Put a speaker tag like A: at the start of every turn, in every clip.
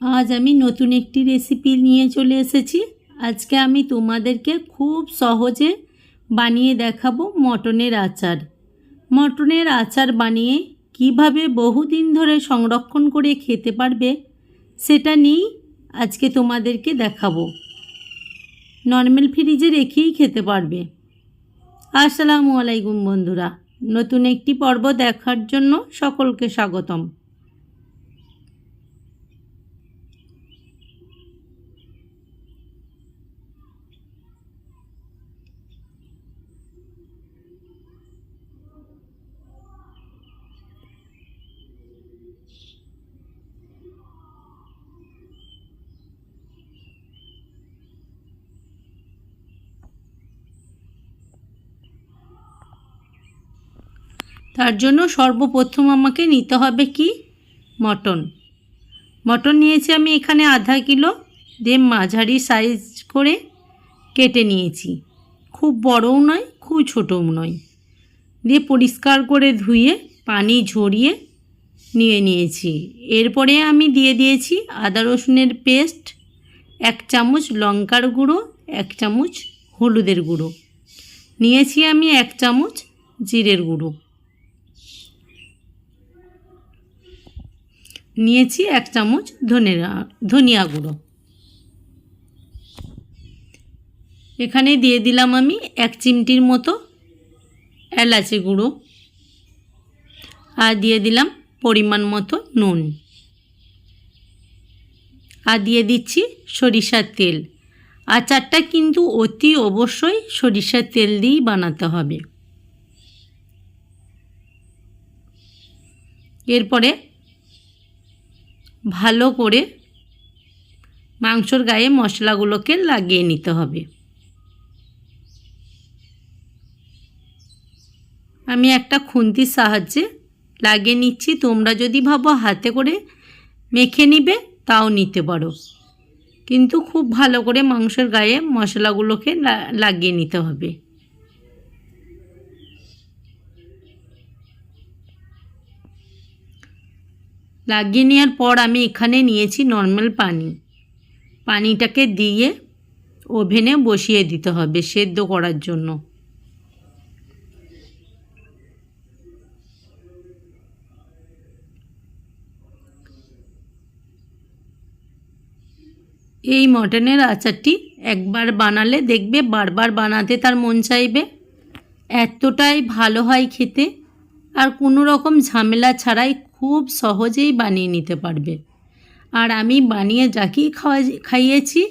A: আজ আমি নতুন একটি রেসিপি নিয়ে চলে এসেছি। আজকে আমি তোমাদেরকে খুব সহজে বানিয়ে দেখাবো মটনের আচার। মটনের আচার বানিয়ে কীভাবে বহুদিন ধরে সংরক্ষণ করে খেতে পারবে, সেটা নিয়েই আজকে তোমাদেরকে দেখাবো। নর্মাল ফ্রিজে রেখেই খেতে পারবে। আসসালামু আলাইকুম বন্ধুরা, নতুন একটি পর্ব দেখার জন্য সকলকে স্বাগতম। তার জন্য সর্বপ্রথম আমাকে নিতে হবে কি? মটন। মটন নিয়েছি আমি এখানে আধা কিলো দিয়ে মাঝারি সাইজ করে কেটে নিয়েছি। খুব বড়ও নয়, খুব ছোটও নয়। দিয়ে পরিষ্কার করে ধুয়ে, পানি ঝরিয়ে নিয়ে নিয়েছি। এরপরে আমি দিয়ে দিয়েছি আদা রসুনের পেস্ট, এক চামচ লঙ্কার গুঁড়ো, এক চামচ হলুদের গুঁড়ো। নিয়েছি আমি এক চামচ জিরের গুঁড়ো। নিয়েছি এক চামচ ধনে ধনিয়া গুঁড়ো। এখানে দিয়ে দিলাম আমি এক চিমটির মতো এলাচি গুঁড়ো আর দিয়ে দিলাম পরিমাণ মতো নুন। আর দিয়ে দিচ্ছি সরিষার তেল। আচারটা কিন্তু অতি অবশ্যই সরিষার তেল দিয়েই বানাতে হবে। এরপরে ভালো করে মাংসর গায়ে মশলাগুলোকে লাগিয়ে নিতে হবে। আমি একটা খুন্তির সাহায্যে লাগিয়ে নিচ্ছি। তোমরা যদি ভাবো হাতে করে মেখে নিবে, তাও নিতে পারো। কিন্তু খুব ভালো করে মাংসের গায়ে মশলাগুলোকে লাগিয়ে নিতে হবে। লাগিয়ে নেওয়ার পর আমি এখানে নিয়েছি নর্মাল পানি। পানিটাকে দিয়ে ওভেনে বসিয়ে দিতে হবে সেদ্ধ করার জন্য। এই মটনের আচারটি একবার বানালে দেখবে বারবার বানাতে তার মন চাইবে। এতটাই ভালো হয় খেতে। আর কোনো রকম ঝামেলা ছাড়াই খুব সহজেই বানিয়ে নিতে পারবে। আর আমি বানিয়ে যাকেই খাওয়া খাইয়েছি,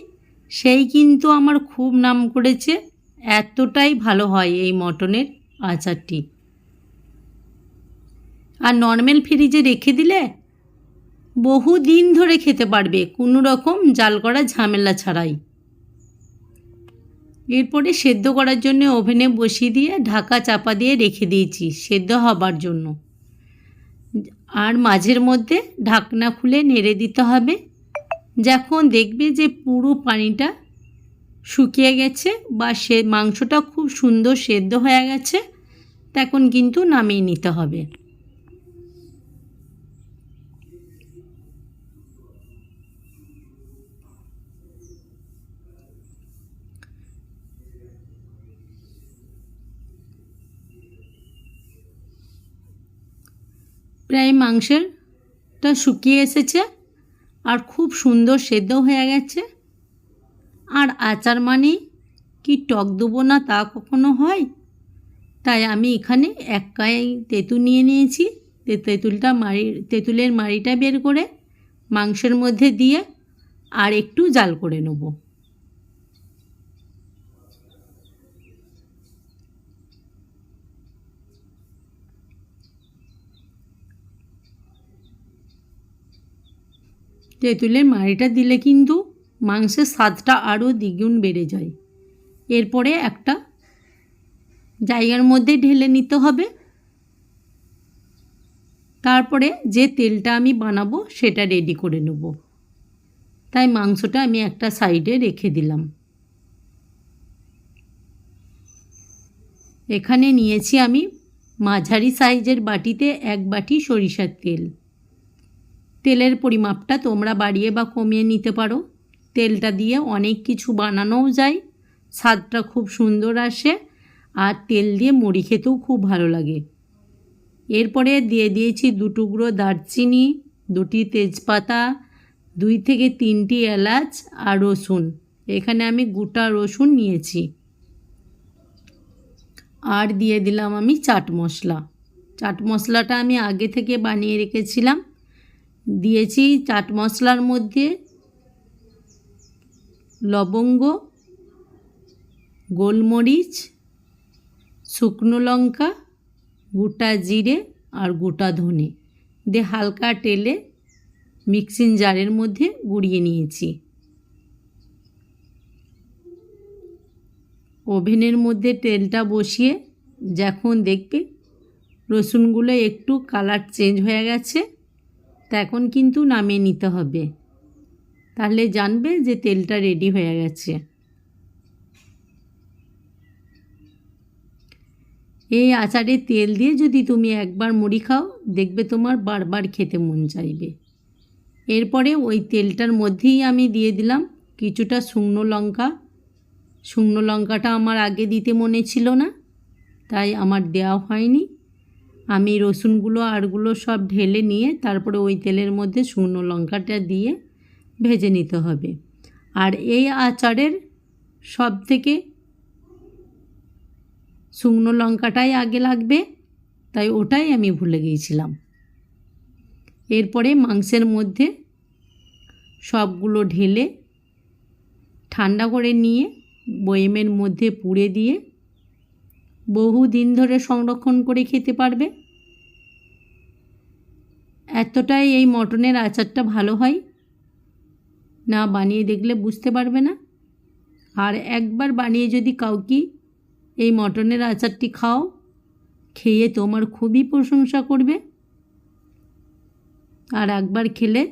A: সেই কিন্তু আমার খুব নাম করেছে, এতটাই ভালো হয় এই মটনের আচারটি। আর নর্মাল ফ্রিজে রেখে দিলে বহু দিন ধরে খেতে পারবে, কোনো রকম জাল করা ঝামেলা ছাড়াই। এরপরে সেদ্ধ করার জন্য ওভেনে বসিয়ে দিয়ে ঢাকা চাপা দিয়ে রেখে দিয়েছি, সেদ্ধ হবার জন্য। আর মাঝের মধ্যে ঢাকনা খুলে নেড়ে দিতে হবে। যখন দেখবে যে পুরো পানিটা শুকিয়ে গেছে বা সে মাংসটা খুব সুন্দর সেদ্ধ হয়ে গেছে, তখন কিন্তু নামিয়ে নিতে হবে। প্রায় মাংসেরটা শুকিয়ে এসেছে আর খুব সুন্দর সেদ্ধ হয়ে গেছে। আর আচার মানে কি টক দেবো না তা কখনো হয়? তাই আমি এখানে এক কাই তেঁতুল নিয়ে নিয়েছি। তেঁতুলটা মাড়ি, তেঁতুলের মাড়িটা বের করে মাংসের মধ্যে দিয়ে আর একটু জাল করে নেব। তেঁতুলের মাড়িটা দিলে কিন্তু মাংসের স্বাদটা আরও দ্বিগুণ বেড়ে যায়। এরপরে একটা জায়গার মধ্যে ঢেলে নিতে হবে। তারপরে যে তেলটা আমি বানাবো সেটা রেডি করে নেব। তাই মাংসটা আমি একটা সাইডে রেখে দিলাম। এখানে নিয়েছি আমি মাঝারি সাইজের বাটিতে এক বাটি সরিষার তেল। তেলের পরিমাপটা তোমরা বাড়িয়ে বা কমিয়ে নিতে পারো। তেলটা দিয়ে অনেক কিছু বানানোও যায়, স্বাদটা খুব সুন্দর আসে আর তেল দিয়ে মুড়ি খেতেও খুব ভালো লাগে। এরপরে দিয়ে দিয়েছি দু টুকরো দারচিনি, দুটি তেজপাতা, দুই থেকে তিনটি এলাচ আর রসুন। এখানে আমি গোটা রসুন নিয়েছি। আর দিয়ে দিলাম আমি চাট মশলা। চাট মশলাটা আমি আগে থেকে বানিয়ে রেখেছিলাম। দিয়েছি চাট মশলার মধ্যে লবঙ্গ, গোলমরিচ, শুকনো লঙ্কা, গোটা জিরে আর গোটা ধনে। দিয়ে হালকা টেলে মিক্সিং জারের মধ্যে গুঁড়িয়ে নিয়েছি। ওভেনের মধ্যে তেলটা বসিয়ে, যখন দেখবে রসুনগুলো একটু কালার চেঞ্জ হয়ে গেছে তখন কিন্তু নামিয়ে নিতে হবে। তাহলে জানবে যে তেলটা রেডি হয়ে গেছে। এই আচারে তেল দিয়ে যদি তুমি একবার মুড়ি খাও, দেখবে তোমার বারবার খেতে মন চাইবে। এরপরে ওই তেলটার মধ্যেই আমি দিয়ে দিলাম কিছুটা শুকনো লঙ্কা। শুকনো লঙ্কাটা আমার আগে দিতে মনে ছিল না, তাই আমার দেওয়া হয়নি। আমি রসুনগুলো, আরগুলো সব ঢেলে নিয়ে তারপরে ওই তেলের মধ্যে শুকনো লঙ্কাটা দিয়ে ভেজে নিতে হবে। আর এই আচারের সব থেকে শুকনো লঙ্কাটাই আগে লাগবে, তাই ওটাই আমি ভুলে গিয়েছিলাম। এরপরে মাংসের মধ্যে সবগুলো ঢেলে ঠান্ডা করে নিয়ে বয়েমের মধ্যে পুড়ে দিয়ে বহু দিন ধরে সংরক্ষণ করে খেতে পারবে? এতটাই এই মটনের আচারটা ভালো হয়? না বানিয়ে দেখলে বুঝতে পারবে না? আর একবার বানিয়ে যদি কাউকে এই মটনের আচারটি খাও, খেয়ে তোমার খুবই প্রশংসা করবে। আর একবার খেলে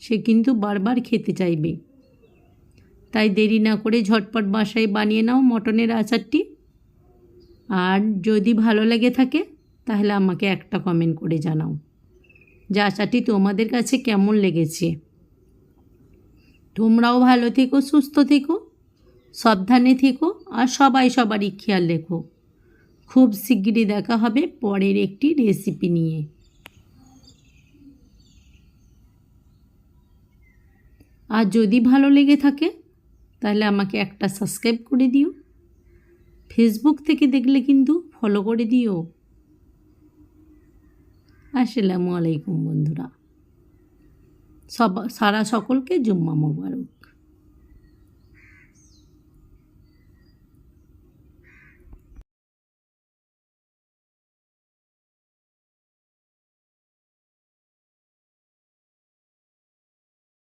A: সে কিন্তু বারবার খেতে চাইবে। তাই দেরি না করে ঝটপট বাসায় বানিয়ে নাও মটনের আচারটি। আর যদি ভালো লেগে থাকে, তাহলে আমাকে একটা কমেন্ট করে জানাও। যে আচারটি তোমাদের কাছে কেমন লেগেছে। তোমরাও ভালো থেকো, সুস্থ থেকো, সাবধানে থেকো, আর সবাই সবারই খেয়াল রেখো। খুব শিগগিরই দেখা হবে পরের একটি রেসিপি নিয়ে। আর যদি ভালো লেগে থাকে, তাহলে আমাকে একটা সাবস্ক্রাইব করে দিও। ফেসবুক থেকে দেখলে কিন্তু ফলো করে দিও। আসসালামু আলাইকুম বন্ধুরা। সব সারা সকলকে জুম্মা মোবারক।